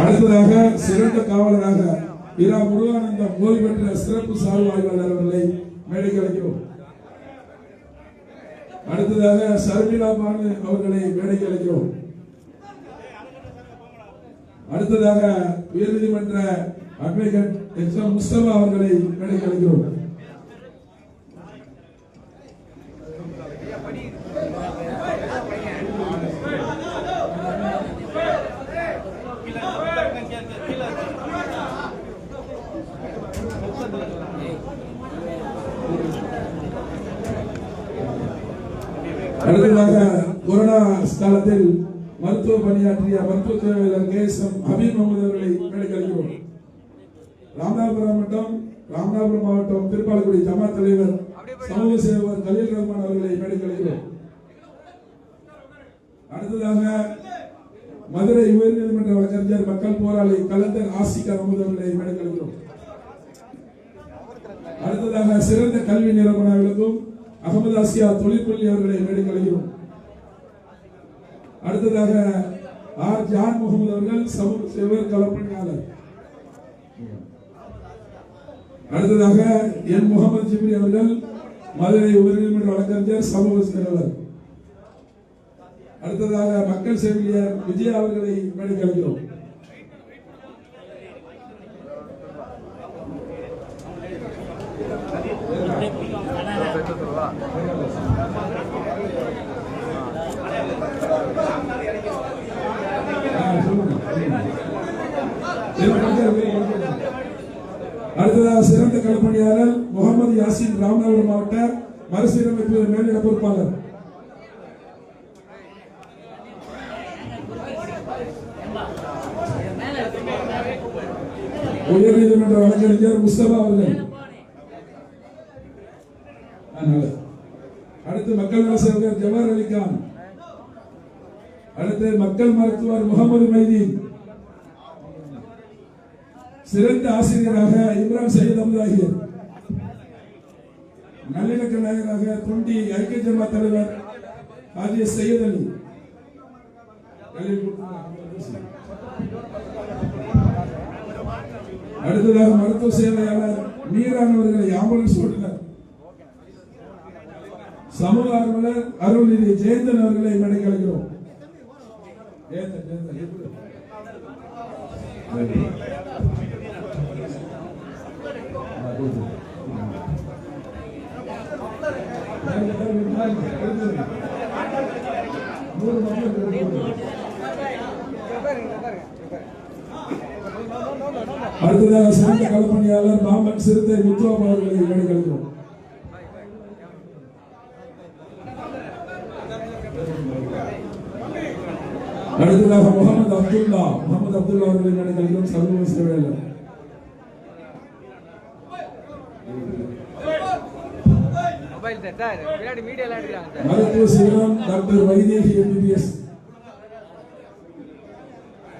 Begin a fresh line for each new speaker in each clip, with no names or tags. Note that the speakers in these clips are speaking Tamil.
அடுத்ததாக சிறந்த காவலராக இரா முருகானந்தம் ஓய்வு பெற்ற சிறப்பு சார்பு அவர்களை மேடைக்கு அழைக்கிறோம். அடுத்ததாக சர்மிளா பானு அவர்களை மேடைக்கு அழைக்கிறோம். அடுத்ததாக உயர்நீதிமன்ற அட்வொகேட் எச் எம் முஸ்தபா அவர்களை மேடைக்கு அழைக்கிறோம். அடுத்ததாக கொரோனா காலத்தில் மருத்துவ பணியாற்றிய மருத்துவ துறையாளர் K S M Habib Mohammed அவர்களை மேடைக்கு ராமநாதபுரம் மாவட்டம் ராமநாதபுரம் மாவட்டம் திருப்பாலக்குடி ஜமாத் தலைவர் சமூக சேவர் கலீல் ரஹ்மான் அவர்களை மேடைக்கு அடுத்ததாக மதுரை உயர்நீதிமன்ற வழக்கறிஞர் மக்கள் போராளி கலந்தர் ஆசிகா அமுது அவர்களை மேடைக்கு அழைக்கிறோம் அடுத்ததாக சிறந்த கல்வி நிறுவனங்களுக்கும் அகமது ஆசியா தொழிற்பள்ளி அவர்களை மேடை கலைகிறோம் அடுத்ததாக ஆர் ஜான் முகமது அவர்கள் சமூக சேவர் கலப்பணியாளர் அடுத்ததாக என் முகமது ஜிப்ரி அவர்கள் மதுரை உயர்நீதிமன்ற வழக்கறிஞர் சமூக செயலாளர் அடுத்ததாக மக்கள் சேவையர் விஜயா அவர்களை மேடை கலைகிறோம் அரசின் ராமநாதபுரம் மாவட்ட மறுசீரமைப்பு மேலிட பொறுப்பாளர். உயர்நீதிமன்ற வழக்கறிஞர் முஸ்தபா அவர்கள். அடுத்து மக்கள் நல சேவகர் ஜவார் அலிகான் அடுத்து மக்கள் மருத்துவர் முகமது மைதீன் சிறந்த ஆசிரியராக இம்ரான் சையத் அமுதாகியர். நல்லிணக்க நாயகராக தொண்டி ஐக்கிய ஜமா தலைவர் ஆகிய சையத் அலி. அடுத்ததாக மருத்துவ சேவையாளர் மீரான் அவர்களை ஆம்புலன்ஸ் ஓட்டுநர் சமூக ஆர்வலர் அருள்நிதி ஜெயந்தன் அவர்களை மேடைக்கு அடுத்ததாக சிறந்த களப்பணியாளர் பாம்பன் சிறுத்தை முத்துவாப் அவர்களை மேடைக்கு அடுத்ததாக முகமது அப்துல்லா முகமது அப்துல்லா அவர்களை நடக்கும் சமூக சேவையாளர்
மொபைல் சார் சார் பின்னாடி மீடியாலாம் எடுக்கிறாங்க சார்
மருத்துவ சிவரம் டாக்டர் வைதேகி எம்பிபிஎஸ்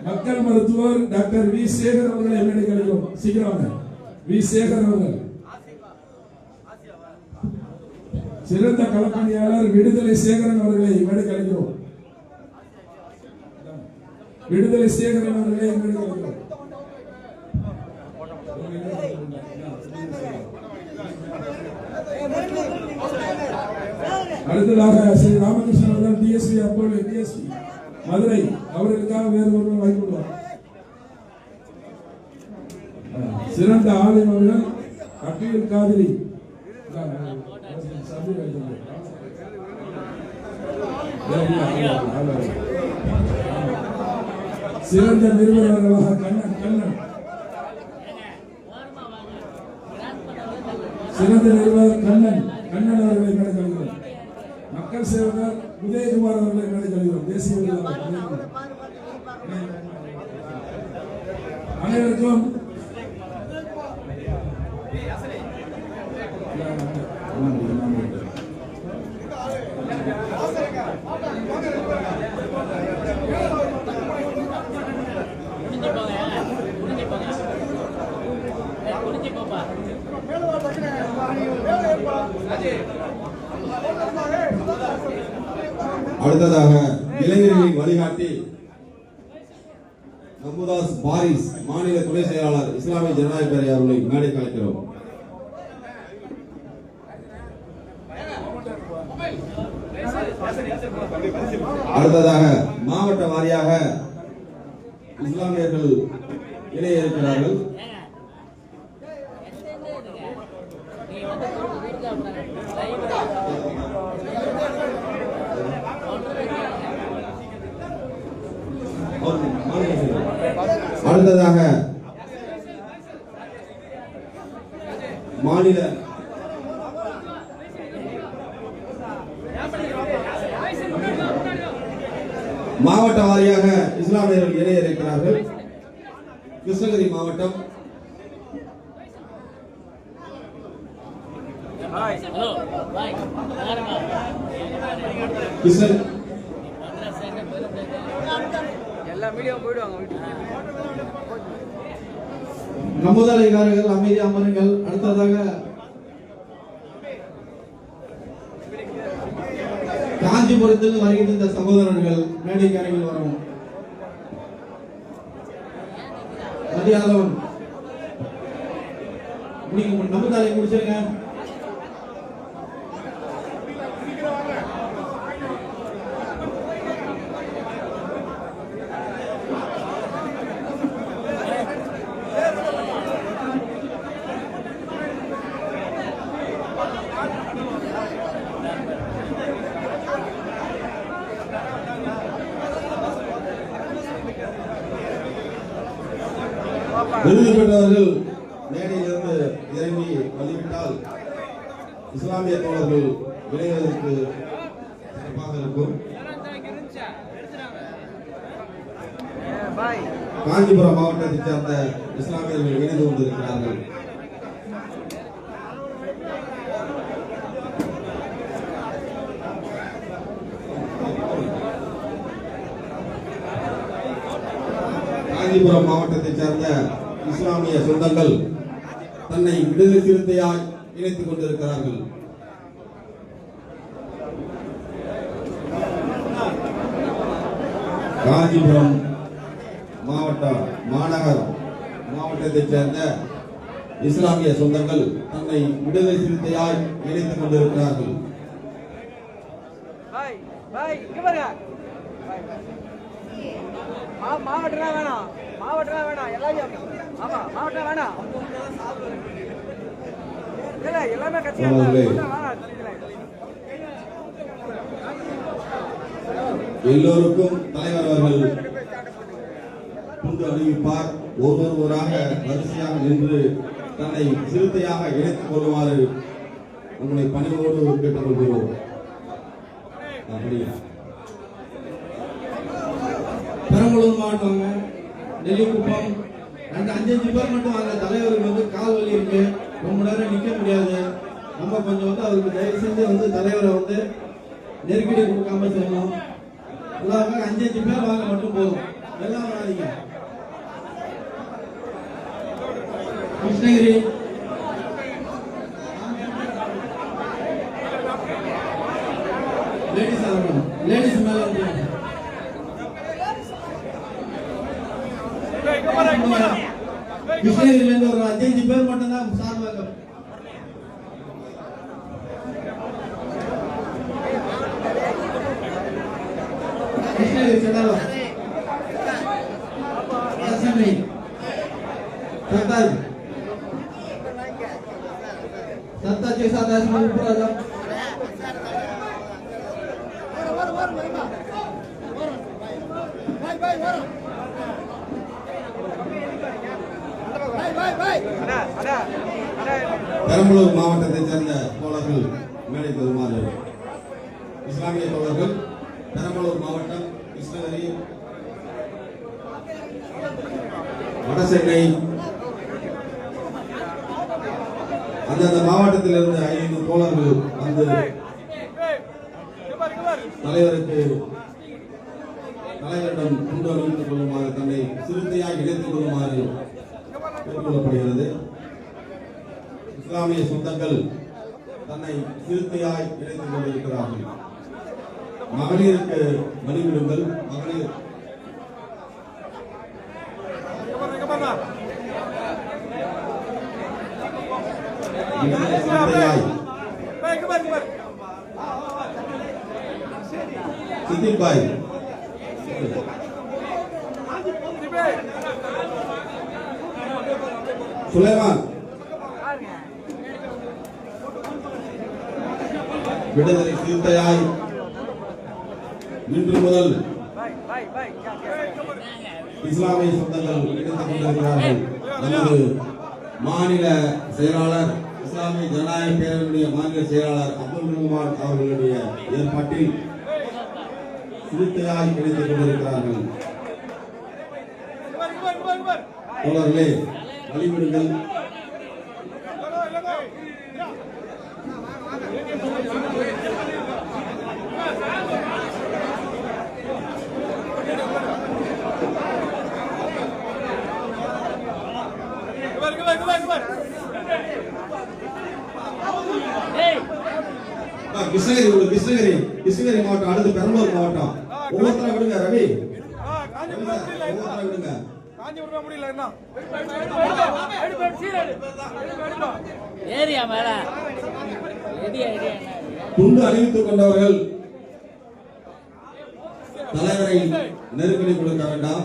மக்கள் மருத்துவர் டாக்டர் வி சேகர் அவர்களை மேடை கழிக்கும் சீக்கிரம். வி சேகர் அவர்கள் சிறந்த களப்பணியாளர் விடுதலை சேகரன் அவர்களை மேடை கழிக்கிறோம் விடுதலை சேகரன் அவர்களை மேடை கழிக்கிறோம் அடுத்ததாக ஸ்ரீ ராமகிருஷ்ணன் அவர்கள் டிஎஸ்பி அப்போது டிஎஸ்பி மதுரை அவர்களுக்காக வேறு ஒருவர் வாய்ப்புள்ளார் சிறந்த ஆலயம் அவர்கள் அபியுல் காதலி சிறந்த நிறுவனர்களாக கண்ணன் கண்ணன் சிறந்த நிறுவனர் கண்ணன் கண்ணன் அவர்களை மேடைக்கொள்கிறோம் மக்கள் சேவகர் உதயகுமார் அவர்களை மேடைக்கொள்கிறோம் தேசிய விருதாளர் உதயகுமார். அனைவருக்கும்
அடுத்ததாக இளைஞர்களை வழிகாட்டி நம்புதாஸ் பாரிஸ் மாநில துணை செயலாளர் இஸ்லாமிய ஜனநாயக பேரை அவர்களை மேடை கலைக்கிறோம். அடுத்ததாக மாவட்ட வாரியாக இஸ்லாமியர்கள் இணைய இருக்கிறார்கள். அடுத்ததாக மாநில மாவட்ட வாரியாக இஸ்லாமியர்கள் இணைய இருக்கிறார்கள். கிருஷ்ணகிரி மாவட்டம். கிருஷ்ண நம்புதலைகாரர்கள் அமைதி அமருங்கள். அடுத்ததாக காஞ்சிபுரத்தில் வருகின்ற இந்த சகோதரர்கள் மேடைக்கு அருகில் வரவும். மதியாதவன் நீங்க நம்புதலை முடிச்சிருங்க விருது பெற்றவர்கள் மேடையிலிருந்து இறங்கி வந்துவிட்டால் இஸ்லாமிய தோழர்கள் விளைவதற்கு சிறப்பாக இருக்கும். காஞ்சிபுரம் மாவட்டத்தைச் சேர்ந்த இஸ்லாமியர்கள் இணைந்து கொண்டிருக்கிறார்கள். காஞ்சிபுரம் மாவட்டத்தைச் சேர்ந்த இஸ்லாமிய சொந்தங்கள் தன்னை விடுதலை சிறுத்தையாய் இணைத்துக் கொண்டிருக்கிறார்கள். காஞ்சிபுரம் மாவட்ட மாநகர் மாவட்டத்தைச் சேர்ந்த இஸ்லாமிய சொந்தங்கள் தன்னை விடுதலை சிறுத்தையாய் இணைத்துக் கொண்டிருக்கிறார்கள்.
மாவட்டம் வேணாம். மாவட்டம்லாம் வேணாம் எல்லாரையும் ஆமா மாவட்டம் வேணாம். இல்ல எல்லாமே இதுல.
எல்லோருக்கும் தலைவர் அவர்கள் துண்டு அறிவிப்பார் ஒவ்வொருவராக வரிசையாக நின்று தன்னை சிறுத்தையாக இணைத்துக் கொள்ளுமாறு உங்களை பணிவோடு கேட்டுக்கொள்கிறோம்.
பெரம்பலூர் மாவட்டம் நெல்லிக்குப்பம் அந்த அஞ்சு அஞ்சு பேர் மட்டும் வாங்க தலைவருக்கு வந்து கால் வலி இருக்கு. ரொம்ப நேரம் நிற்க முடியாது. நம்ம கொஞ்சம் வந்து அவருக்கு தயவு செஞ்சு வந்து தலைவரை வந்து நெருக்கடி கொடுக்காம செய்யணும். எல்லாருமே அஞ்சு அஞ்சு பேர் வாங்க மட்டும் போதும். எல்லாம் வராதிங்க. கிருஷ்ணகிரி லேடிஸ் ஆகணும் லேடிஸ் மேல வந்து கிருஷ்ணகிரில இருந்து ஒரு அஞ்சஞ்சு பேர் மட்டும் தான் சார்பாக கிருஷ்ணகிரி செடாலம் அசம்பி சர்தார் सत्ता के साथ ऐसे मन पूरा जाओ
அண்ணா அண்ணா அண்ணா
பெரம்பலூர் மாவட்டத்தைச் சேர்ந்த தோழர்கள் மேடைக்கு வருமாறு இஸ்லாமிய தோழர்கள் பெரம்பலூர் மாவட்டம் கிருஷ்ணகிரி வடசென்னை அந்தந்த மாவட்டத்தில் இருந்து ஐந்து தோழர்கள் வந்து தலைவருக்கு தலைவரிடம் துண்டு அணிவித்துக் கொள்ளுமாறு தன்னை சிறுத்தையாக இணைத்துக் கொள்ளுமாறு கேட்டுக்கொள்ளப்படுகிறது இஸ்லாமிய சொந்தங்கள் தன்னை சிறுத்தையாய் இணைத்துக் கொண்டிருக்கிறார்கள். மகளிருக்கு வழிவிடுங்கள் மகளிர் விடுதலை சிறுத்தையாய் சிதில் பாய். சுலைமான். விடுதலை சிறுத்தையாய் இன்று முதல் இஸ்லாமிய சொந்தங்கள் இணைத்துக் கொண்டிருக்கிறார்கள். நமது மாநில செயலாளர் இஸ்லாமிய ஜனநாயக பேரவையுடைய மாநில செயலாளர் அப்துல் ரஹ்மான் அவர்களுடைய ஏற்பாட்டில் சிறுத்தையாக கிடைத்துக் கொண்டிருக்கிறார்கள். தோழர்களே வழிபடுங்கள் கிருஷ்ணகிரி விடு, கிருஷ்ணகிரி. கிருஷ்ணகிரி மாவட்டம் அடுத்து பெரம்பலூர் மாவட்டம். ஒவ்வொருத்தரா விடுங்க ரவி. ஒவ்வொருத்தரா விடுங்க.
ஏரியா மேல.
துண்டு அணிவித்துக் கொண்டவர்கள் தலைவரை நெருக்கடி கொடுக்க வேண்டாம்.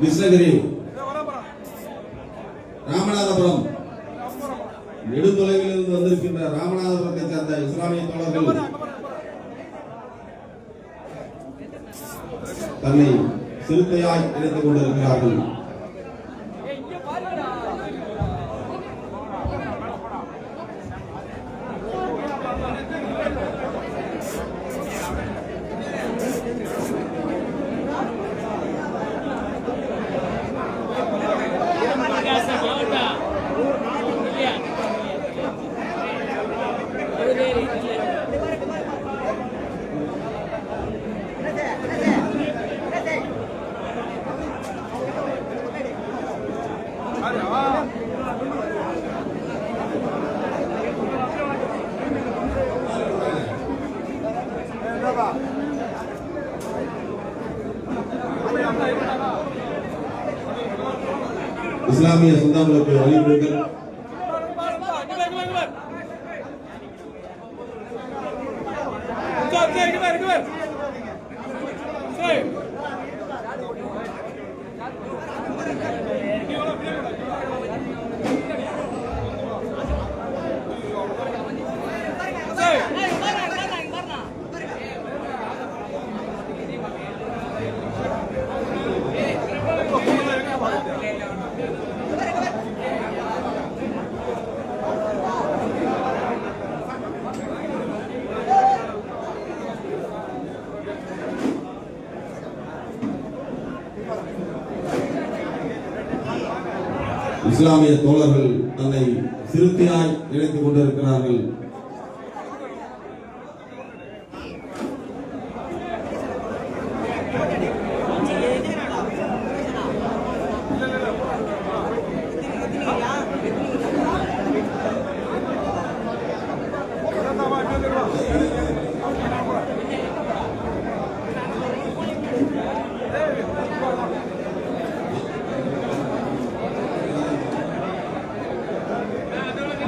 கிருஷ்ணகிரி ராமநாதபுரம் நெடுந்தொலைவில் இருந்து வந்திருக்கின்ற ராமநாதபுரத்தை சேர்ந்த இஸ்லாமிய தோழர்கள் தன்னை சிறுத்தையாய் இணைத்துக் கொண்டிருக்கிறார்கள்.
சரி இங்க பாரு இங்க பாரு. சரி.
இஸ்லாமிய தோழர்கள் தன்னை சிறுத்தையாய் நினைத்துக் கொண்டிருக்கிறார்கள்.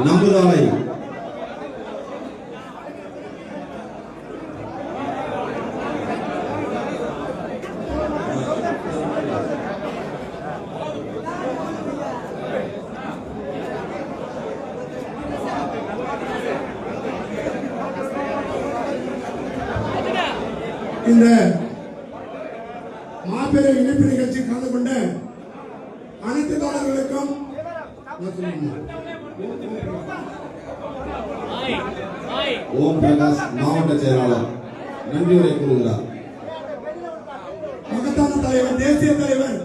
நம்புதாலை
இந்த மாபெரும் இணைப்பு நிகழ்ச்சி கலந்து கொண்ட அனைத்து தோழர்களுக்கும்
ஆய் ஆய்
ஓம் பிரகாஷ் மாவட்ட செயலாளர். நன்றி உரை கூறுகிறார்.
மகத்தான தலைவர் தேசிய தலைவர்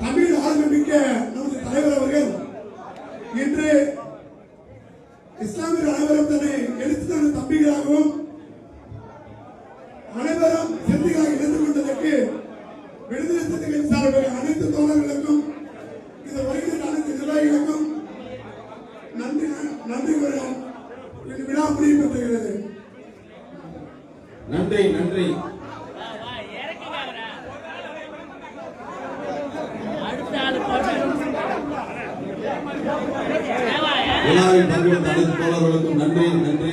தமிழ் ஆளுமிக்க நமது தலைவர் அவர்கள் இன்று இஸ்லாமியர் அனைவரும் தன்னை எடுத்து தந்த தம்பிகளாகவும் அனைவரும் சிறுத்தைகளாக இணைந்து கொண்டதற்கு விடுதலை சிறுத்தைகளின் சார்பாக அனைத்து தோழர்களுக்கும் இந்த வருகின்ற அனைத்து நிர்வாகிகளுக்கும் நன்றி நன்றி கூற இந்த விழா முடிவு பெறுகிறது
நன்றி நன்றி. விழாவில் பங்கெடுத்த அனைத்து தோழர்களுக்கும் நன்றி நன்றி